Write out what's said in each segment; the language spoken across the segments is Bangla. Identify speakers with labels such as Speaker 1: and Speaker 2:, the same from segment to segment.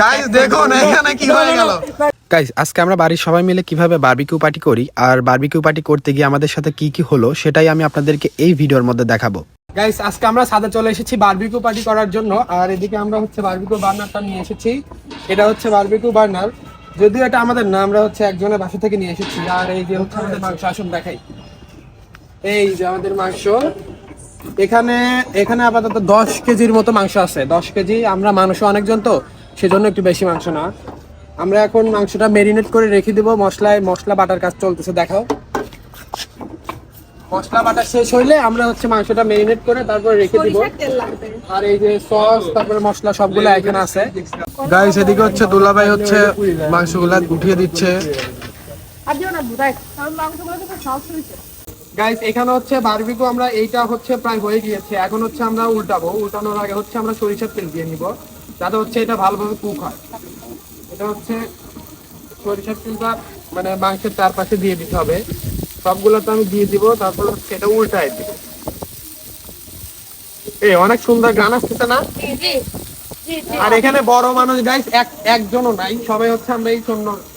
Speaker 1: গাইস দেখুন এখানে কি হয়ে গেল?
Speaker 2: গাইস আজকে আমরা বাড়ির সবাই মিলে কীভাবে বারবিকিউ পার্টি করি আর বারবিকিউ পার্টি করতে গিয়ে আমাদের সাথে কি কি হলো সেটাই আমি আপনাদেরকে এই ভিডিওর মধ্যে দেখাবো।
Speaker 1: গাইস আজকে আমরা সাদা চলে এসেছি বারবিকিউ পার্টি করার জন্য আর এদিকে আমরা হচ্ছে বারবিকিউ বার্নারটা নিয়ে এসেছি। এটা হচ্ছে বারবিকিউ বার্নার যদিও এটা আমাদের না আমরা হচ্ছে একজনের বাসা থেকে নিয়ে এসেছি। আর এই যে হচ্ছে আমাদের মাংস আসুন দেখাই। এই যে আমাদের মাংস। এখানে এখানে আপাতত দশ কেজির মতো মাংস আছে। দশ কেজি আমরা মানুষ অনেকজন তো। সেজন্য একটু বেশি মাংস না। আমরা এখন মাংসটা মেরিনেট করে রেখে দিব। মশলায় মশলা বাটার কাজ চলতেছে দেখাও। মশলা বাটা শেষ হইলে আমরা হচ্ছে মাংসটা মেরিনেট করে তারপরে রেখে দিব। আর এই যে সস তারপরে মশলা সবগুলো এখানে আছে। গাইস এদিকে হচ্ছে দুলাভাই হচ্ছে মাংসগুলো উঠিয়ে দিচ্ছে। গাইস এখানে হচ্ছে বারবিকু আমরা এইটা হচ্ছে প্রায় হয়ে গিয়েছে। এখন হচ্ছে আমরা উল্টাবো। উল্টানোর আগে হচ্ছে আমরা সরিষার তেল দিয়ে নিব। যাতে হচ্ছে এটা ভালোভাবে কুক হয়। এটা হচ্ছে সরিষার তেলটা মানে মাংসের চারপাশে দিয়ে দিতে হবে। সবগুলো তো আমি দিয়ে দিব তারপর হচ্ছে এটা উল্টায় দিব। এই অনেক সুন্দর গান আসতেছে না? আর এখানে বড় মানুষ গাইস এক একজনও নাই। সবাই হচ্ছে আমরা এই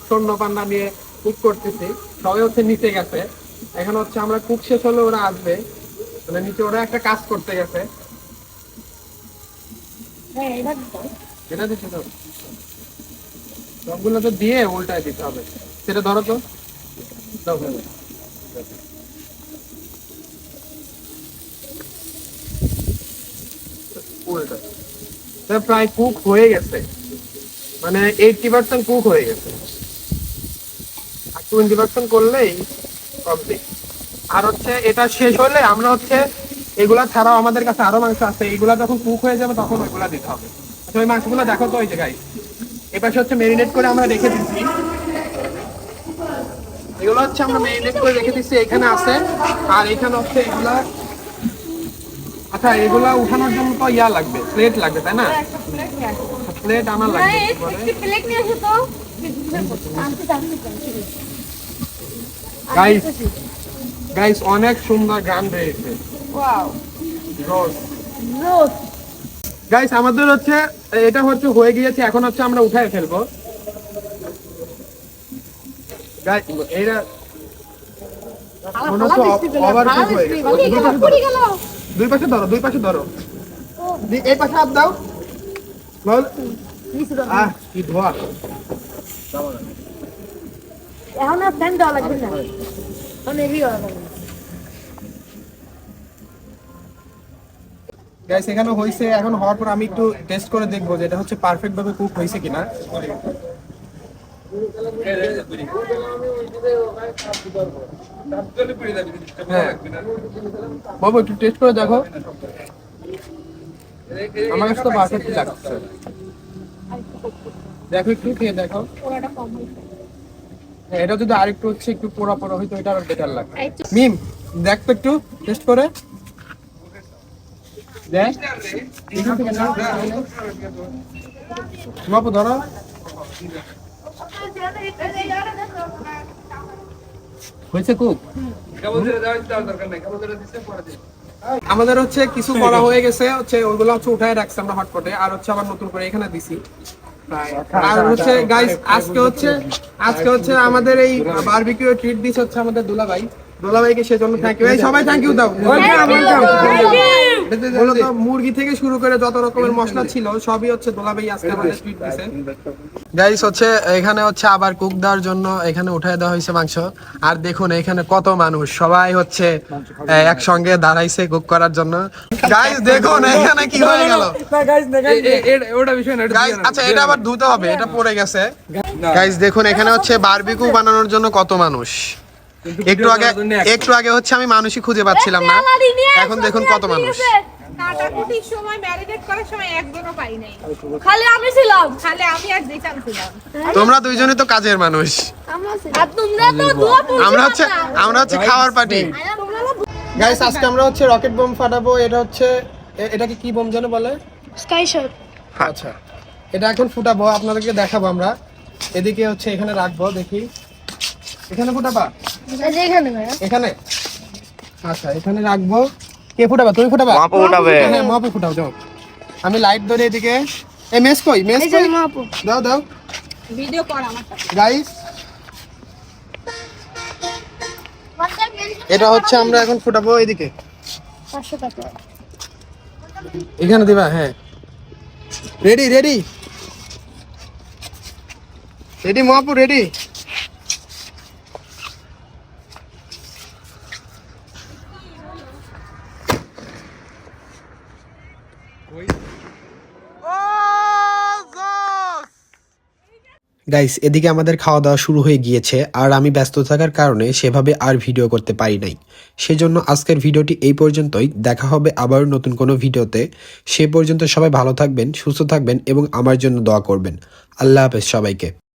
Speaker 1: শূন্য পান্না নিয়ে কুক করতেছি। সবাই হচ্ছে নিচে গেছে। এখন হচ্ছে আমরা কুক শেষ হলে ওরা আসবে। মানে নিচে ওরা একটা কাজ করতে গেছে।
Speaker 3: হ্যাঁ
Speaker 1: তো। দিয়ে উল্টায় দিতে হবে। সেটা ধরো তো। উল্টা। প্রায় কুক হয়ে গেছে। মানে এইটটি পার্সেন্ট কুক হয়ে গেছে। আর টোয়েন্টি পার্সেন্ট করলেই কমপ্লিট। আর হচ্ছে এটা শেষ হলে আমরা হচ্ছে এগুলা ছাড়াও আমাদের কাছে আরও মাংস আছে। এগুলা যখন কুক হয়ে যাবে তখন ওইগুলা দিতে হবে। আচ্ছা ওই মাংসগুলো দেখো তো ওই জায়গায় এপাশে হচ্ছে মেরিনেট করে আমরা রেখে দিচ্ছি। এগুলো হচ্ছে আমরা মেরিনেট করে রেখে দিচ্ছি এখানে আছে। আর এখানে হচ্ছে এগুলা আচ্ছা এগুলা উঠানোর জন্য তো ইয়া লাগবে প্লেট লাগবে তাই না?
Speaker 3: প্লেট নিয়ে
Speaker 1: আনা
Speaker 3: হ্যাঁ
Speaker 1: লাগবে
Speaker 3: এই প্লেট নিয়ে আসো তো। আনতে জানতে চাই
Speaker 1: Guys. গাইস অনেক সুন্দর গান রয়েছে
Speaker 3: ওয়াও
Speaker 1: রোজ
Speaker 3: রোজ
Speaker 1: গাইস আমাদের হচ্ছে এটা হচ্ছে হয়ে গিয়েছে এখন হচ্ছে আমরা উঠায় ফেলব। গাইস এইটা দুই পাশে ধরো, দুই পাশে ধরো। এই পাশে হাত দাও। বল
Speaker 3: দাও
Speaker 1: আহ কি ধোয়া।
Speaker 3: এখন আর ফ্যান দেওয়া লাগবে না। এখন এগিয়ে
Speaker 1: গাইস এখানে হইছে এখন হওয়ার পর আমি একটু টেস্ট করে দেখব যে এটা হচ্ছে পারফেক্ট ভাবে কুক হয়েছে কিনা। হ্যাঁ। বাবু একটু টেস্ট করে দেখো। আমার কাছে তো পারফেক্ট লাগছে। দেখো একটু খেয়ে দেখো।
Speaker 3: হয়েছে
Speaker 1: হ্যাঁ, এটা যদি আরেকটু হচ্ছে একটু পোড়া পোড়া হইতো এটা আরও বেটার লাগবে। মিম দেখ তো একটু টেস্ট করে। হয়েছে কুক আমাদের হচ্ছে কিছু করা হয়ে গেছে, হচ্ছে ওইগুলো হচ্ছে উঠায় রাখছে আমরা হটপটে, আর হচ্ছে আবার নতুন করে এখানে দিছি। আর হচ্ছে গাইস আজকে হচ্ছে আজকে হচ্ছে আমাদের এই বারবিকিউ ট্রিট দিস হচ্ছে আমাদের দুলাভাই। দুলাভাইকে সেজন্য থ্যাংক ইউ সবাই থ্যাংক ইউ দাও। মূলত মুরগি থেকে শুরু করে যত রকমের মশলা ছিল সবই হচ্ছে দোলাভাই আজকে আমাদের ট্রিট দিছে। গাইস হচ্ছে এখানে হচ্ছে আবার কুক দেওয়ার জন্য এখানে উঠায় দেওয়া হয়েছে মাংস। আর দেখুন এখানে কত মানুষ সবাই হচ্ছে একসঙ্গে দাঁড়াইছে কুক করার জন্য। গাইস দেখুন এখানে কি হয়ে গেল?
Speaker 4: ওটা বিষয় না
Speaker 1: গাইস আচ্ছা এটা আবার ধুতে হবে এটা পড়ে গেছে। গাইস দেখুন এখানে হচ্ছে বারবিকিউ বানানোর জন্য কত মানুষ। একটু আগে একটু আগে হচ্ছে আমি মানুষই খুঁজে পাচ্ছিলাম না। এখন দেখুন কত মানুষ।
Speaker 5: কাটাকুটির সময় ম্যারিনেট করার সময় একজনও পাই নাই।
Speaker 3: খালি আমি ছিলাম।
Speaker 5: খালি আমি আর জিতান ছিলাম।
Speaker 1: তোমরা দুইজনই তো কাজের মানুষ।
Speaker 3: আর তোমরা তো দুয়া
Speaker 1: আমরা হচ্ছে আমরা হচ্ছে খাওয়ার পার্টি গাইস আজকে আমরা হচ্ছে রকেট বোম ফাটাবো। এটা হচ্ছে এটাকে কি বোম যেন বলে?
Speaker 3: স্কাই শট
Speaker 1: আচ্ছা। এটা এখন ফুটাবো। আপনাদেরকে দেখাবো আমরা। এদিকে হচ্ছে এখানে রাখব দেখি। এখানে ফুটাবা?
Speaker 3: ভাইয়া।
Speaker 1: এখানে? আচ্ছা এখানে রাখব। কে ফুটাবা? তুমি ফুটাবা?
Speaker 4: মাপু ফুটাবে।
Speaker 1: হ্যাঁ মাপু ফুটাও যাও। আমি লাইট ধরে এদিকে।
Speaker 6: এই মেস কই? মেস কই?
Speaker 7: মাপু।
Speaker 6: দাও দাও।
Speaker 3: ভিডিও কর আমার
Speaker 6: গাইস এটা হচ্ছে আমরা এখন ফুটাবো এদিকে। এখানে দিবা হ্যাঁ। রেডি রেডি রেডি মহাপু রেডি
Speaker 1: গাইস এদিকে আমাদের খাওয়া দাওয়া শুরু হয়ে গিয়েছে, আর আমি ব্যস্ত থাকার কারণে সেভাবে আর ভিডিও করতে পারি নাই। সেজন্য আজকের ভিডিওটি এই পর্যন্তই। দেখা হবে আবার নতুন কোনো ভিডিওতে। সে পর্যন্ত সবাই ভালো থাকবেন, সুস্থ থাকবেন এবং আমার জন্য দোয়া করবেন। আল্লাহ হাফেজ সবাইকে।